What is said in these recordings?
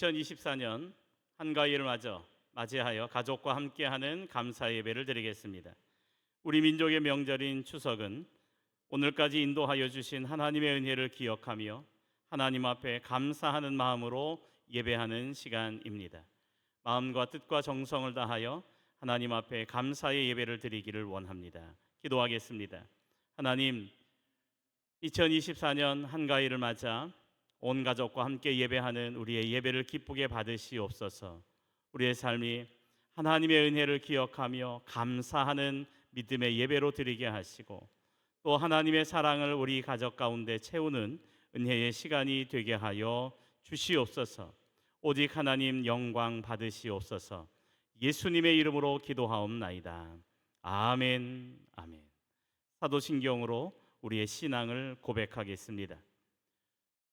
2024년 한가위를 맞아 맞이하여 가족과 함께하는 감사 예배를 드리겠습니다. 우리 민족의 명절인 추석은 오늘까지 인도하여 주신 하나님의 은혜를 기억하며 하나님 앞에 감사하는 마음으로 예배하는 시간입니다. 마음과 뜻과 정성을 다하여 하나님 앞에 감사의 예배를 드리기를 원합니다. 기도하겠습니다. 하나님 2024년 한가위를 맞아 온 가족과 함께 예배하는 우리의 예배를 기쁘게 받으시옵소서. 우리의 삶이 하나님의 은혜를 기억하며 감사하는 믿음의 예배로 드리게 하시고 또 하나님의 사랑을 우리 가족 가운데 채우는 은혜의 시간이 되게 하여 주시옵소서. 오직 하나님 영광 받으시옵소서. 예수님의 이름으로 기도하옵나이다. 아멘. 아멘. 사도신경으로 우리의 신앙을 고백하겠습니다.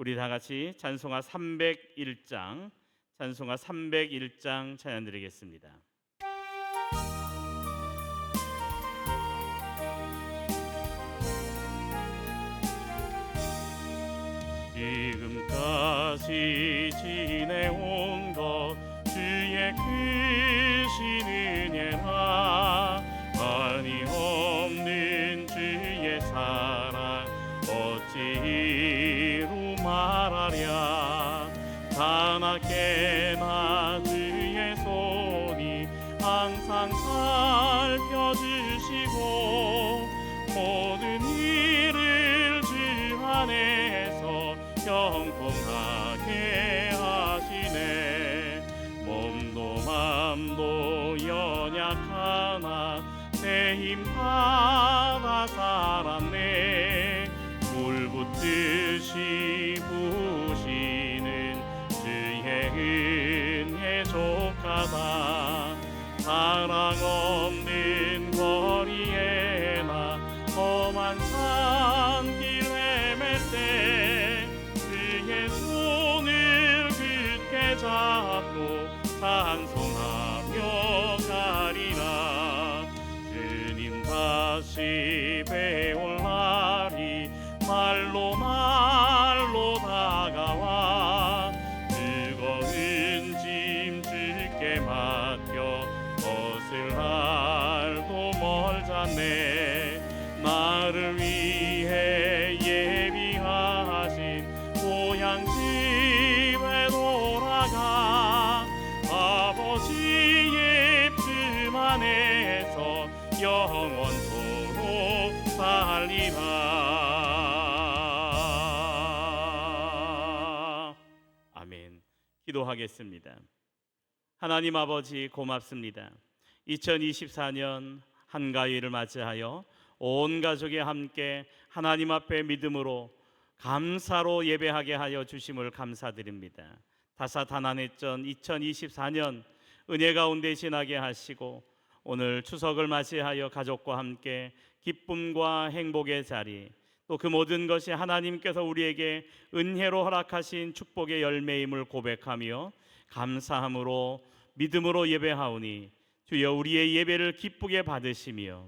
우리 다 같이 찬송가 301장 찬송가 301장 찬양 드리겠습니다. 지금까지 지내온 이루 말하랴. 하나께나 주의 손이 항상 살펴주시고 모든 일을 주 안에서 형통하게 하시네. 몸도 맘도 연약하나 내 힘 받아 살았네 물 붓듯이 부시는 주의 은혜 족하다. 사랑 없는 거리에나 험한 산길 헤맬 때 그의 손을 굳게 잡고 찬송하며 가리라. 주님 다시 배울 안에서 영원토록 살리라. 아멘. 기도하겠습니다. 하나님 아버지 고맙습니다. 2024년 한가위를 맞이하여 온 가족이 함께 하나님 앞에 믿음으로 감사로 예배하게 하여 주심을 감사드립니다. 다사다난했전 2024년 은혜 가운데 지나게 하시고 오늘 추석을 맞이하여 가족과 함께 기쁨과 행복의 자리 또 그 모든 것이 하나님께서 우리에게 은혜로 허락하신 축복의 열매임을 고백하며 감사함으로 믿음으로 예배하오니 주여 우리의 예배를 기쁘게 받으시며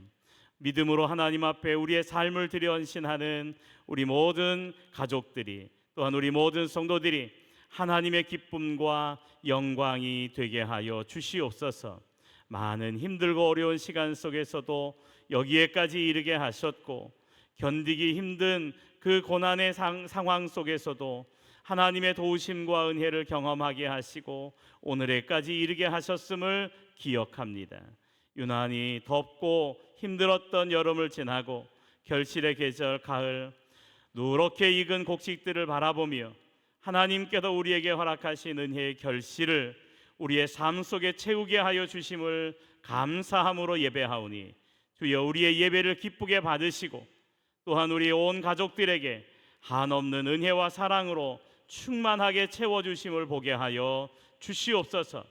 믿음으로 하나님 앞에 우리의 삶을 드려 헌신하는 우리 모든 가족들이 또한 우리 모든 성도들이 하나님의 기쁨과 영광이 되게 하여 주시옵소서. 많은 힘들고 어려운 시간 속에서도 여기에까지 이르게 하셨고 견디기 힘든 그 고난의 상, 상황 속에서도 하나님의 도우심과 은혜를 경험하게 하시고 오늘에까지 이르게 하셨음을 기억합니다. 유난히 덥고 힘들었던 여름을 지나고 결실의 계절 가을 누렇게 익은 곡식들을 바라보며 하나님께서 우리에게 허락하신 은혜의 결실을 우리의 삶 속에 채우게 하여 주심을 감사함으로 예배하오니 주여 우리의 예배를 기쁘게 받으시고 또한 우리 온 가족들에게 한없는 은혜와 사랑으로 충만하게 채워 주심을 보게 하여 주시옵소서.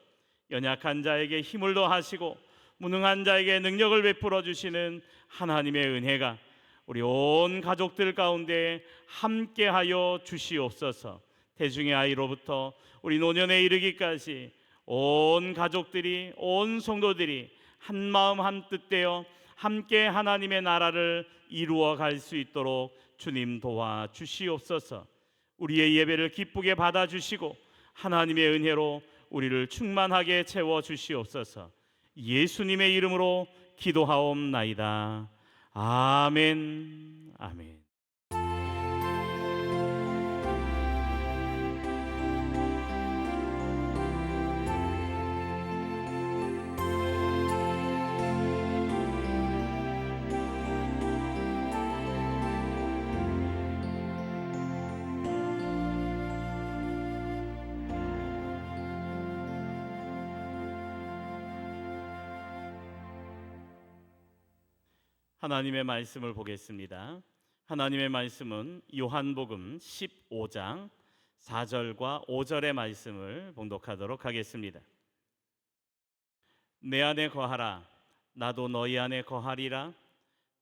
연약한 자에게 힘을 더하시고 무능한 자에게 능력을 베풀어 주시는 하나님의 은혜가 우리 온 가족들 가운데 함께하여 주시옵소서. 태중의 아이로부터 우리 노년에 이르기까지 온 가족들이 온 성도들이 한 마음 한 뜻되어 함께 하나님의 나라를 이루어 갈 수 있도록 주님 도와 주시옵소서. 우리의 예배를 기쁘게 받아 주시고 하나님의 은혜로 우리를 충만하게 채워 주시옵소서. 예수님의 이름으로 기도하옵나이다. 아멘. 아멘. 하나님의 말씀을 보겠습니다. 하나님의 말씀은 요한복음 15장 4절과 5절의 말씀을 봉독하도록 하겠습니다. 내 안에 거하라 나도 너희 안에 거하리라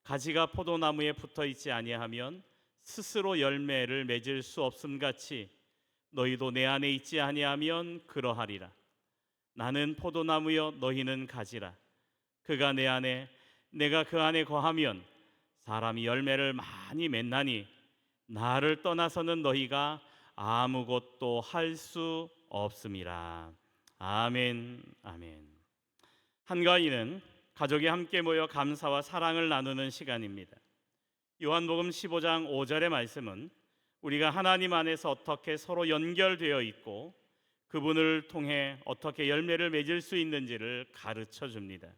가지가 포도나무에 붙어 있지 아니하면 스스로 열매를 맺을 수 없음 같이 너희도 내 안에 있지 아니하면 그러하리라 나는 포도나무여 너희는 가지라 그가 내 안에 내가 그 안에 거하면 사람이 열매를 많이 맺나니 나를 떠나서는 너희가 아무것도 할 수 없음이라. 아멘. 아멘. 한가위는 가족이 함께 모여 감사와 사랑을 나누는 시간입니다. 요한복음 15장 5절의 말씀은 우리가 하나님 안에서 어떻게 서로 연결되어 있고 그분을 통해 어떻게 열매를 맺을 수 있는지를 가르쳐 줍니다.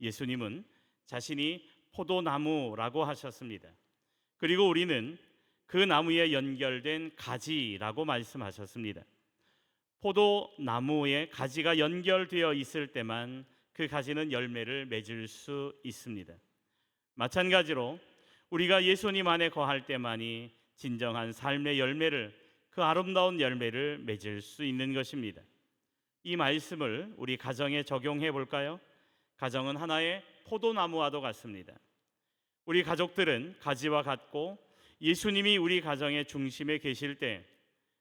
예수님은 자신이 포도나무라고 하셨습니다. 그리고 우리는 그 나무에 연결된 가지라고 말씀하셨습니다. 포도나무에 가지가 연결되어 있을 때만 그 가지는 열매를 맺을 수 있습니다. 마찬가지로 우리가 예수님 안에 거할 때만이 진정한 삶의 열매를 그 아름다운 열매를 맺을 수 있는 것입니다. 이 말씀을 우리 가정에 적용해 볼까요? 가정은 하나의 포도나무와도 같습니다. 우리 가족들은 가지와 같고 예수님이 우리 가정의 중심에 계실 때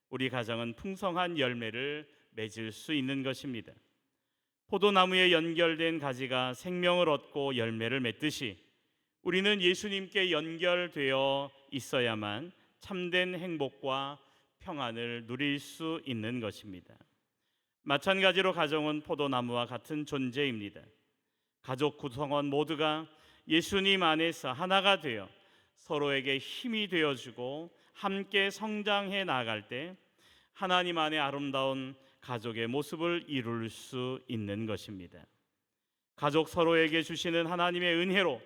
우리 가정은 풍성한 열매를 맺을 수 있는 것입니다. 포도나무에 연결된 가지가 생명을 얻고 열매를 맺듯이 우리는 예수님께 연결되어 있어야만 참된 행복과 평안을 누릴 수 있는 것입니다. 마찬가지로 가정은 포도나무와 같은 존재입니다. 가족 구성원 모두가 예수님 안에서 하나가 되어 서로에게 힘이 되어주고 함께 성장해 나갈 때 하나님 안에 아름다운 가족의 모습을 이룰 수 있는 것입니다. 가족 서로에게 주시는 하나님의 은혜로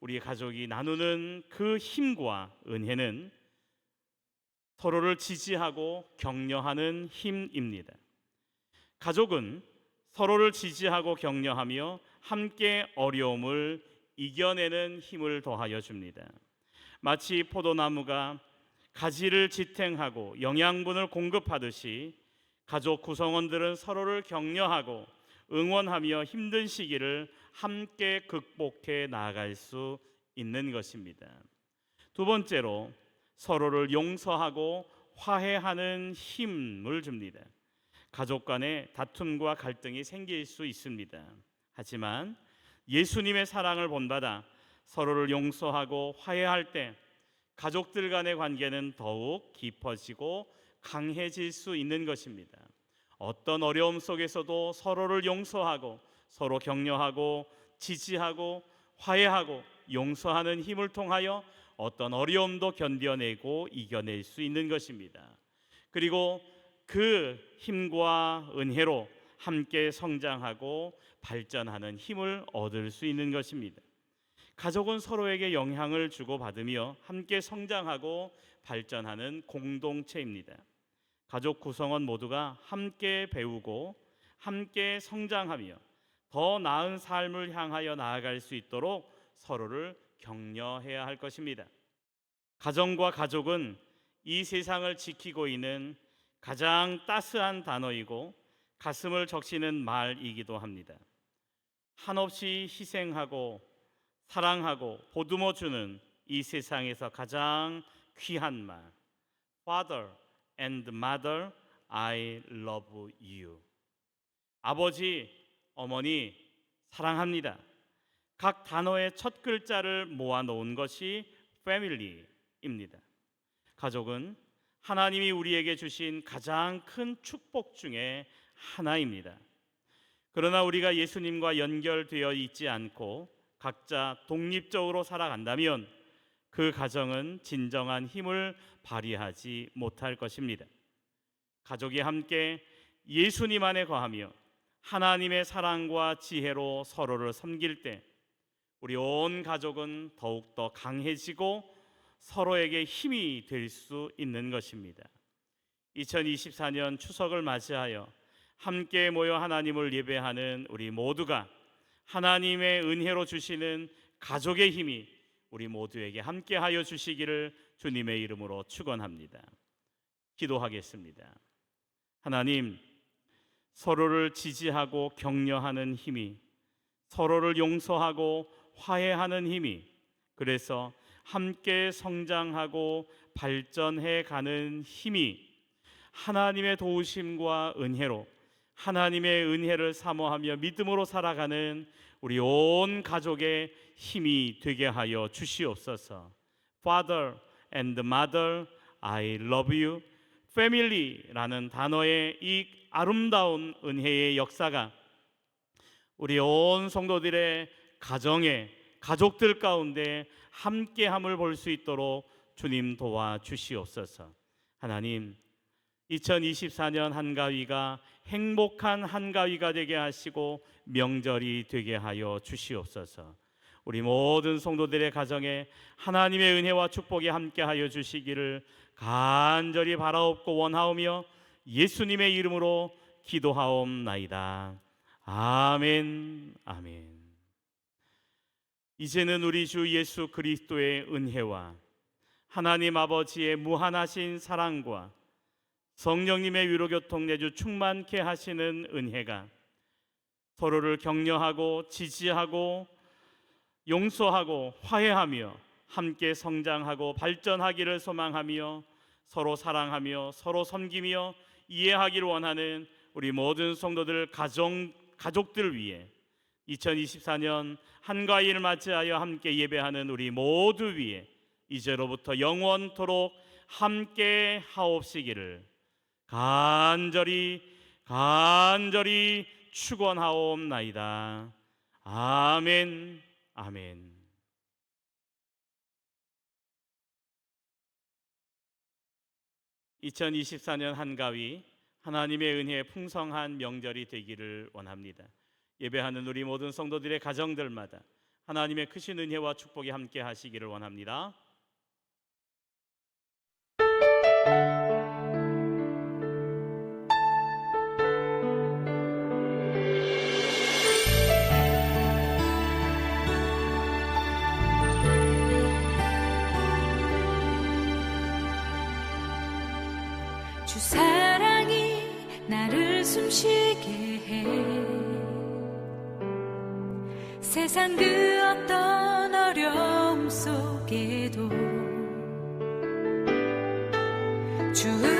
우리 가족이 나누는 그 힘과 은혜는 서로를 지지하고 격려하는 힘입니다. 가족은 서로를 지지하고 격려하며 함께 어려움을 이겨내는 힘을 더하여 줍니다. 마치 포도나무가 가지를 지탱하고 영양분을 공급하듯이 가족 구성원들은 서로를 격려하고 응원하며 힘든 시기를 함께 극복해 나아갈 수 있는 것입니다. 두 번째로 서로를 용서하고 화해하는 힘을 줍니다. 가족 간의 다툼과 갈등이 생길 수 있습니다. 하지만 예수님의 사랑을 본받아 서로를 용서하고 화해할 때 가족들 간의 관계는 더욱 깊어지고 강해질 수 있는 것입니다. 어떤 어려움 속에서도 서로를 용서하고 서로 격려하고 지지하고 화해하고 용서하는 힘을 통하여 어떤 어려움도 견뎌내고 이겨낼 수 있는 것입니다. 그리고 그 힘과 은혜로 함께 성장하고 발전하는 힘을 얻을 수 있는 것입니다. 가족은 서로에게 영향을 주고받으며 함께 성장하고 발전하는 공동체입니다. 가족 구성원 모두가 함께 배우고 함께 성장하며 더 나은 삶을 향하여 나아갈 수 있도록 서로를 격려해야 할 것입니다. 가정과 가족은 이 세상을 지키고 있는 가장 따스한 단어이고 가슴을 적시는 말이기도 합니다. 한없이 희생하고 사랑하고 보듬어 주는 이 세상에서 가장 귀한 말. Father and Mother, I love you. 아버지, 어머니 사랑합니다. 각 단어의 첫 글자를 모아 놓은 것이 family입니다. 가족은 하나님이 우리에게 주신 가장 큰 축복 중에 하나입니다. 그러나 우리가 예수님과 연결되어 있지 않고 각자 독립적으로 살아간다면 그 가정은 진정한 힘을 발휘하지 못할 것입니다. 가족이 함께 예수님 안에 거하며 하나님의 사랑과 지혜로 서로를 섬길 때 우리 온 가족은 더욱더 강해지고 서로에게 힘이 될 수 있는 것입니다. 2024년 추석을 맞이하여 함께 모여 하나님을 예배하는 우리 모두가 하나님의 은혜로 주시는 가족의 힘이 우리 모두에게 함께하여 주시기를 주님의 이름으로 축원합니다. 기도하겠습니다. 하나님 서로를 지지하고 격려하는 힘이 서로를 용서하고 화해하는 힘이 그래서 함께 성장하고 발전해 가는 힘이 하나님의 도우심과 은혜로 하나님의 은혜를 사모하며 믿음으로 살아가는 우리 온 가족의 힘이 되게 하여 주시옵소서. Father and Mother, I love you. Family라는 단어의 이 아름다운 은혜의 역사가 우리 온 성도들의 가정에 가족들 가운데 함께함을 볼 수 있도록 주님 도와 주시옵소서. 하나님 2024년 한가위가 행복한 한가위가 되게 하시고 명절이 되게 하여 주시옵소서. 우리 모든 성도들의 가정에 하나님의 은혜와 축복이 함께 하여 주시기를 간절히 바라옵고 원하오며 예수님의 이름으로 기도하옵나이다. 아멘. 아멘. 이제는 우리 주 예수 그리스도의 은혜와 하나님 아버지의 무한하신 사랑과 성령님의 위로 교통 내주 충만케 하시는 은혜가 서로를 격려하고 지지하고 용서하고 화해하며 함께 성장하고 발전하기를 소망하며 서로 사랑하며 서로 섬기며 이해하기를 원하는 우리 모든 성도들 가정 가족들 위해 2024년 한가위를 맞이하여 함께 예배하는 우리 모두 위해 이제로부터 영원토록 함께 하옵시기를 간절히 간절히 축원하옵나이다. 아멘. 아멘. (2024년) 한가위 하나님의 은혜의 풍성한 명절이 되기를 원합니다. 예배하는 우리 모든 성도들의 가정들마다 하나님의 크신 은혜와 축복이 함께 하시기를 원합니다. 주 사랑이 나를 숨쉬게 해. 세상 그 어떤 어려움 속에도 주